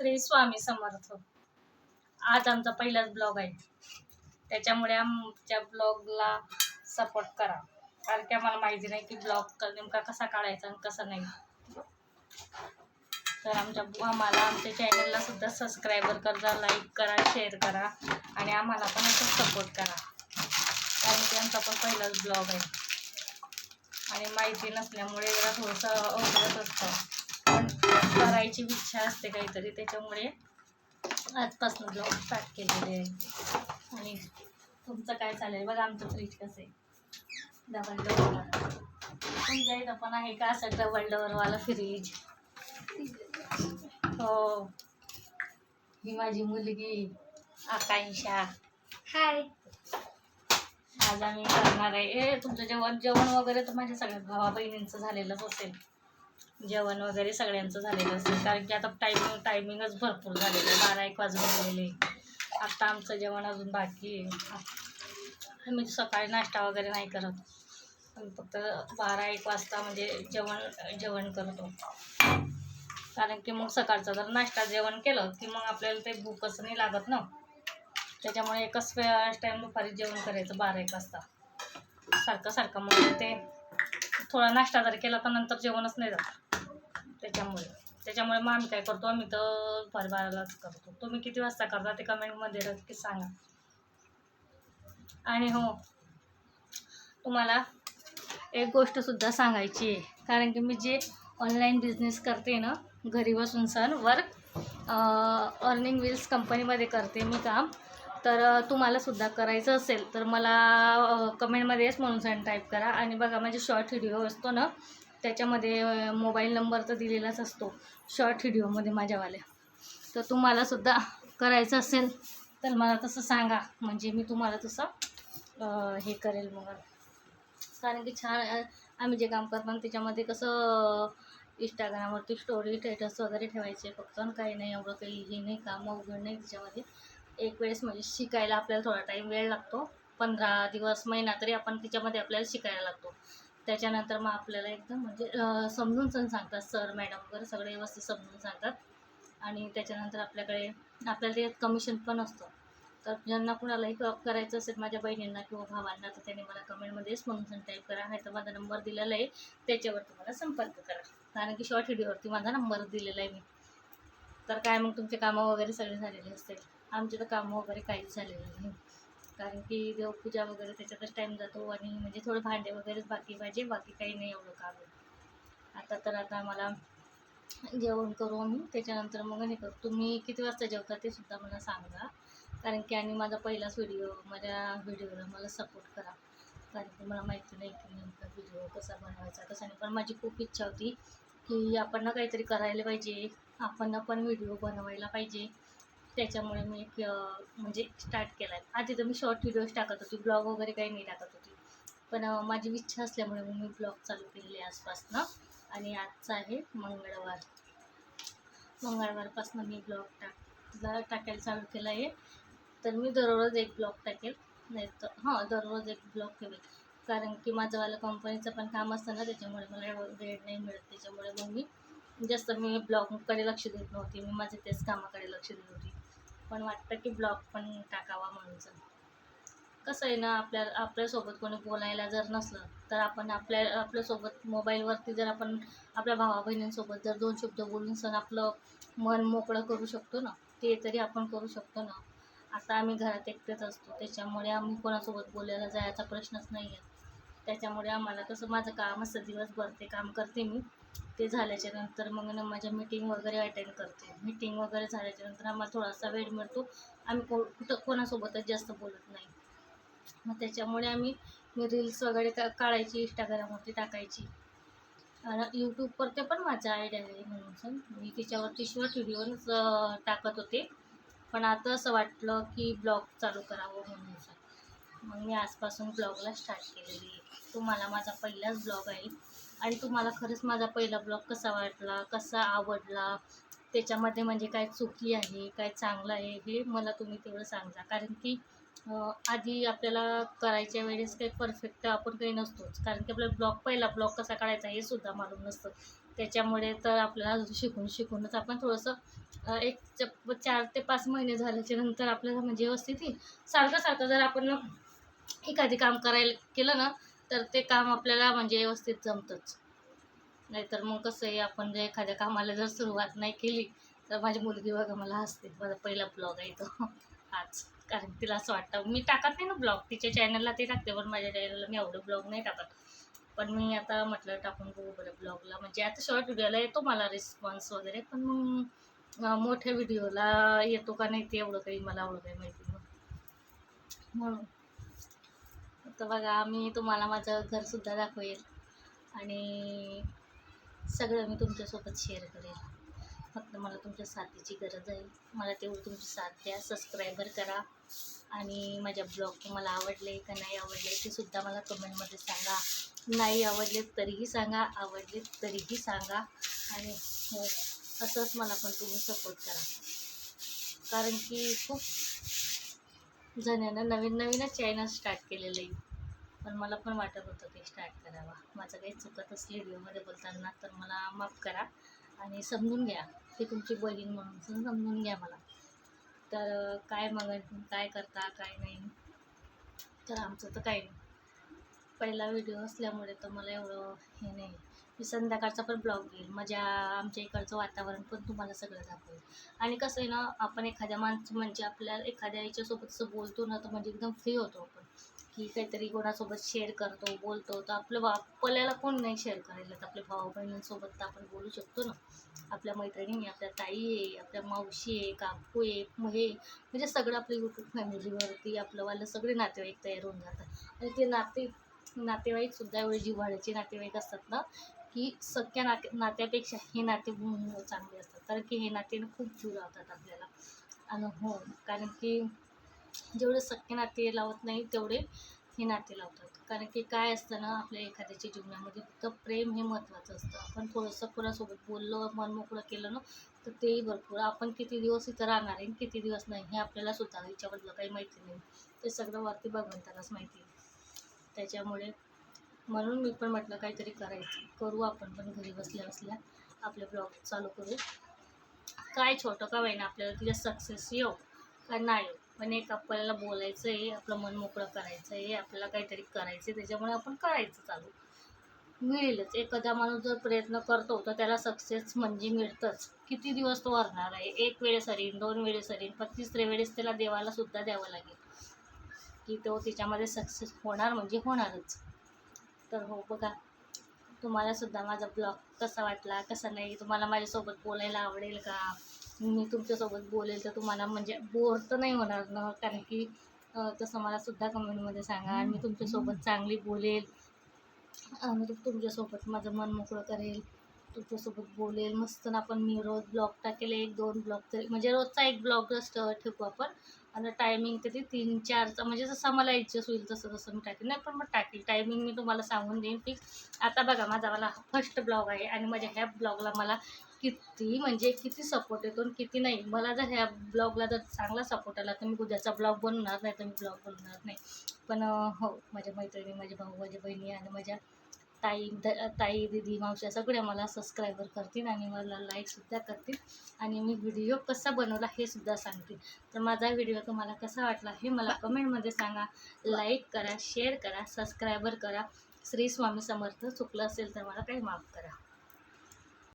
श्री स्वामी समर्थ. आज आमचा पहिलाच ब्लॉग आहे. त्याच्यामुळे आमच्या ब्लॉगला सपोर्ट करा. कारण की आम्हाला माहिती नाही की ब्लॉग नेमका कसा काढायचा आणि कसा नाही. तर आमच्या आम्हाला आमच्या चॅनलला सुद्धा सबस्क्रायबर करा लाईक करा शेअर करा आणि आम्हाला पण असं सपोर्ट करा. कारण की आमचा पण पहिलाच ब्लॉग आहे. आणि माहिती नसल्यामुळे जरा थोडंसं अवघडच असतं. करायची इच्छा असते काहीतरी त्याच्यामुळे आजपासून ब्लॉग स्टार्ट केलेले आहे. आणि तुमचं काय चालेल बघा आमचं फ्रीज कसं आहे. डबल डोअरवाला तुमच्या इथं पण आहे का असं डबल डोअरवाला फ्रीज हो. ही माझी मुलगी आकांक्षा. हाय आज आम्ही करणार आहे. ए तुमचं जेवण जेवण वगैरे तर माझ्या सगळ्या भावा बहिणींचं झालेलंच असेल. जेवण वगैरे सगळ्यांचं झालेलं असेल कारण की आता टायमिंग टायमिंगच भरपूर झालेलं आहे. बारा एक वाजून गेलेले आत्ता आमचं जेवण अजून बाकी आहे. आम्ही सकाळी नाश्ता वगैरे नाही करत. फक्त बारा एक वाजता म्हणजे जेवण जेवण करतो. कारण की मग सकाळचं जर नाश्ता जेवण केलं की मग आपल्याला ते भूकच नाही लागत ना. त्याच्यामुळे एकच टाईम दुपारी जेवण करायचं बारा एक वाजता. सारखं सारखं. मग ते थोडा नाश्ता जर केला तर नंतर जेवणच नाही जात. त्याच्यामुळे. त्याच्यामुळे मग आम्ही काय करतो आम्ही तर परिवारालाच करतो. तुम्ही किती वाजता करता ते कमेंटमध्ये नक्की सांगा. आणि हो तुम्हाला एक गोष्टसुद्धा सांगायची आहे. कारण की मी जे ऑनलाईन बिझनेस करते ना घरी बसून सण वर्क अर्निंग विल्स कंपनीमध्ये करते मी काम तर तुम्हाला सुद्धा करायचं असेल तर मला कमेंटमध्ये येस म्हणून सण टाईप करा. आणि बघा माझे शॉर्ट व्हिडिओ असतो ना त्याच्यामध्ये मोबाईल नंबर तर दिलेलाच असतो शॉर्ट व्हिडिओमध्ये माझ्यावाल्या. तर तुम्हालासुद्धा करायचं असेल तर मला तसं सांगा. म्हणजे मी तुम्हाला तसं हे करेल मग कारण की छान आम्ही जे काम करतो त्याच्यामध्ये कसं इंस्टाग्रामवरती स्टोरी स्टेटस वगैरे ठेवायचे फक्त आणि काही नाही एवढं काही हे नाही काम अवघड नाही त्याच्यामध्ये. एक वेळेस म्हणजे शिकायला आपल्याला थोडा टाईम वेळ लागतो. पंधरा दिवस महिना तरी आपण त्याच्यामध्ये आपल्याला शिकायला लागतो. त्याच्यानंतर मग आपल्याला एकदम म्हणजे समजून सण सांगतात सर मॅडम वगैरे सगळे व्यवस्थित समजून सांगतात. आणि त्याच्यानंतर आपल्याकडे आपल्याला त्याच्यात कमिशन पण असतं. तर ज्यांना कुणालाही जॉब करायचं असेल माझ्या बहिणींना किंवा भावांना तर त्यांनी मला कमेंटमध्येच म्हणून टाईप करा. नाही तर माझा नंबर दिलेला आहे त्याच्यावर तुम्हाला संपर्क करा. कारण की शॉर्ट व्हिडिओवरती माझा नंबर दिलेला आहे मी. तर काय मग तुमचे कामं वगैरे सगळे झालेले असतील? आमचे तर कामं वगैरे काहीच झालेलं नाही. कारण की देवपूजा वगैरे त्याच्यातच टाईम जातो आणि म्हणजे थोडे भांडे वगैरेच बाकी पाहिजे बाकी काही नाही एवढं काम. आता तर आता मला जेवण करू आम्ही त्याच्यानंतर मग हे करू तुम्ही किती वाजता जेवता ते सुद्धा मला सांगा. कारण की आणि माझा पहिलाच व्हिडिओ माझ्या व्हिडिओला मला सपोर्ट करा. कारण की मला माहिती नाही की नेमका व्हिडिओ कसा बनवायचा कसा नाही. पण माझी खूप इच्छा होती की आपण ना काहीतरी करायला पाहिजे आपण पण व्हिडिओ बनवायला पाहिजे. त्याच्यामुळे मी एक म्हणजे स्टार्ट केला आहे आधी तर मी शॉर्ट व्हिडिओज टाकत होती ब्लॉग वगैरे काही नाही टाकत होती. पण माझी इच्छा असल्यामुळे मग मी ब्लॉग चालू केलेले आहे आजपासनं. आणि आजचा आहे मंगळवार. मंगळवारपासून मी ब्लॉग टाक टाकायला चालू केला आहे तर मी दररोज एक ब्लॉग टाकेल. नाही तर हां दररोज एक ब्लॉग ठेवेल. कारण की माझंवालं कंपनीचं पण काम असतं ना त्याच्यामुळे मला वेळ नाही मिळत. त्याच्यामुळे मग मी जास्त मी ब्लॉगकडे लक्ष देत नव्हती. मी माझे तेच कामाकडे लक्ष देत होती. पण वाटतं की ब्लॉग पण टाकावा म्हणून. कसं आहे ना आपल्या आपल्यासोबत कोणी बोलायला जर नसलं तर आपण आपल्या आपल्यासोबत मोबाईलवरती जर आपण आपल्या भावा बहिणींसोबत जर दोन शब्द बोलून सण आपलं मन मोकळं करू शकतो ना ते तरी आपण करू शकतो ना. आता आम्ही घरात एकटेच असतो त्याच्यामुळे आम्ही कोणासोबत बोलायला जायचा प्रश्नच नाही आहे त्याच्यामुळे आम्हाला कसं माझं काम असतं दिवसभर ते काम करते मी. ते झाल्याच्यानंतर मग ना माझ्या मीटिंग वगैरे अटेंड करते. मीटिंग वगैरे झाल्याच्यानंतर आम्हाला थोडासा वेळ मिळतो. आम्ही को कुठं कोणासोबतच जास्त बोलत नाही. मग त्याच्यामुळे आम्ही मी रील्स वगैरे का काढायची इंस्टाग्रामवरती टाकायची. आणि पण माझा आयडिया आहे म्हणून सर. मी तिच्यावरती शॉर्ट व्हिडिओच टाकत होते. पण आता असं वाटलं की ब्लॉग चालू करावं म्हणून सर. मग मी आजपासून ब्लॉगला स्टार्ट केलेली आहे. तुम्हाला माझा पहिलाच ब्लॉग आहे. आणि तुम्हाला खरंच माझा पहिला ब्लॉग कसा वाटला कसा आवडला त्याच्यामध्ये म्हणजे काय चुकी आहे काय चांगलं आहे हे मला तुम्ही तेवढं सांगा. कारण की आधी आपल्याला करायच्या वेळेस काही परफेक्ट आपण काही नसतोच. कारण की आपल्याला ब्लॉग पहिला ब्लॉग कसा काढायचा हे सुद्धा मालूम नसतं. त्याच्यामुळे तर आपल्याला अजून शिकून शिकूनच आपण थोडंसं एक चार ते पाच महिने झाल्याच्यानंतर आपल्याला म्हणजे व्यवस्थित येईल सारखं सारखं जर आपण एखादी काम करायला केलं ना तर ते काम आपल्याला म्हणजे व्यवस्थित जमतंच. नाहीतर मग कसं आहे आपण जर एखाद्या कामाला जर सुरुवात नाही केली तर माझी मुलगी बघा मला हसते. माझा पहिला ब्लॉग आहे तो. आज. कारण तिला असं वाटतं मी टाकत नाही ना ब्लॉग. तिच्या चॅनलला ते टाकते पण माझ्या चॅनलला मी एवढं ब्लॉग नाही टाकत. पण मी आता म्हटलं टाकून बघू बरं ब्लॉगला. म्हणजे आता शॉर्ट व्हिडिओला येतो मला रिस्पॉन्स वगैरे पण मग मोठ्या व्हिडिओला येतो का नाही ते एवढं काही मला एवढं काही माहिती म्हणून. तर बघा मी तुम्हाला माझं घरसुद्धा दाखवेल. आणि सगळं मी तुमच्यासोबत शेअर करेल. फक्त मला तुमच्या साथीची गरज आहे. मला तेवढं तुमची साथ द्या सबस्क्रायबर करा. आणि माझ्या ब्लॉग तुम्हाला आवडले का नाही आवडले ते सुद्धा मला कमेंटमध्ये सांगा. नाही आवडले तरीही सांगा आवडले तरीही सांगा. आणि हो असंच मला पण तुम्ही सपोर्ट करा. कारण की खूप जणांना नवीन नवीनच चॅनल स्टार्ट केलेलं आहे पण मला पण वाटत होतं ते स्टार्ट करावा. माझं काही चुकत असली व्हिडिओमध्ये बोलताना तर मला माफ करा आणि समजून घ्या. की तुमची बहीण म्हणून समजून घ्या मला. तर काय मग काय करता काय नाही. तर आमचं तर काही नाही. पहिला व्हिडिओ असल्यामुळे तर मला एवढं हे नाही. मी संध्याकाळचा पण ब्लॉग घेईल. माझ्या आमच्या इकडचं वातावरण पण तुम्हाला सगळं दाखवेल. आणि कसं आहे ना आपण एखाद्या माणसं म्हणजे आपल्या एखाद्या याच्यासोबत असं बोलतो ना तर म्हणजे एकदम फ्री होतो आपण. की काहीतरी कोणासोबत शेअर करतो बोलतो. तर आपलं बा आपल्याला कोण नाही शेअर करायला तर आपल्या भाऊ बहिणींसोबत तर आपण बोलू शकतो ना. आपल्या मैत्रिणी आपल्या ताई आहे आपल्या मावशी आहे काकू आहे हे म्हणजे सगळं आपलं यूट्यूब फॅमिलीवरती आपलंवालं सगळे नातेवाईक तयार होऊन जातात. आणि ते नाते नातेवाईकसुद्धा एवढे जिव्हाळ्याचे नातेवाईक असतात ना की सख्या नाते नात्यापेक्षा हे नाते चांगले असतात. कारण की हे नाते खूप जीव लावतात आपल्याला. आणि हो कारण की जेवढे सख्खे नाते लावत नाही तेवढे हे नाते लावतात. कारण की काय असतं ना आपल्या एखाद्याच्या जीवनामध्ये फक्त प्रेम हे महत्त्वाचं असतं. आपण थोडंसं कोणासोबत बोललो मन मोकळं केलं ना तर तेही भरपूर. आपण किती दिवस इथं राहणार आहे आणि किती दिवस नाही हे आपल्याला सुद्धा याच्याबद्दल काही माहिती नाही. ते सगळं वरती भगवंतालाच माहिती आहे. त्याच्यामुळे म्हणून मी पण म्हटलं काहीतरी करायचं. करू आपण पण घरी बसल्या बसल्या आपले ब्लॉग चालू करू काय छोटं का होईना आपल्याला तिच्या सक्सेस येऊ का नाही येऊ? पण एक आपल्याला बोलायचं आहे आपलं मन मोकळं करायचं आहे आपल्याला काहीतरी करायचं आहे त्याच्यामुळे आपण करायचं चालू. मिळेलच. एखादा माणूस जर प्रयत्न करतो तर त्याला सक्सेस म्हणजे मिळतंच. किती दिवस तो वरणार आहे? एक वेळेस सरीन दोन वेळेस सरीन पण तिसऱ्या वेळेस त्याला देवाला सुद्धा द्यावं लागेल. की तो तिच्यामध्ये सक्सेस होणार म्हणजे होणारच. तर हो बघा. तुम्हाला सुद्धा माझा ब्लॉग कसा वाटला कसा नाही तुम्हाला माझ्यासोबत बोलायला आवडेल का? मी तुमच्यासोबत बोलेल तर तुम्हाला म्हणजे बोर तर नाही होणार ना? कारण की तसं मला सुद्धा कमेंटमध्ये सांगा आणि मी तुमच्यासोबत चांगली बोलेल. आणि तुमच्यासोबत माझं मन मोकळं करेल. तुमच्यासोबत बोलेल. मस्त ना आपण मी रोज ब्लॉग टाकेल एक दोन ब्लॉग तरी. म्हणजे रोजचा एक ब्लॉग ठेवू आपण. आणि टायमिंग तरी तीन चारचा. म्हणजे जसं मला ॲडजस्ट होईल तसं तसं मी टाकेल. नाही पण मग टाकेल. टायमिंग मी तुम्हाला सांगून देईन फिक्स आता बघा माझा मला फर्स्ट ब्लॉग आहे आणि माझ्या ह्या ब्लॉगला मला किती म्हणजे किती सपोर्ट येतो आणि किती नाही. मला जर ह्या ब्लॉगला जर चांगला सपोर्ट आला तर मी उद्याचा ब्लॉग बनवणार नाही तर मी ब्लॉग बनवणार नाही. पण हो माझ्या मैत्रिणी माझे भाऊ माझ्या बहिणी आणि माझ्या ताई द ताई दिदी मावश्या सगळ्या मला सबस्क्रायबर करतील आणि मला लाईकसुद्धा करतील. आणि मी व्हिडिओ कसा बनवला हे सुद्धा सांगतील. तर माझा व्हिडिओ तुम्हाला कसा वाटला हे मला कमेंटमध्ये सांगा. लाईक करा शेअर करा सबस्क्रायबर करा. श्री स्वामी समर्थ चुकलं असेल तर मला काही माफ करा.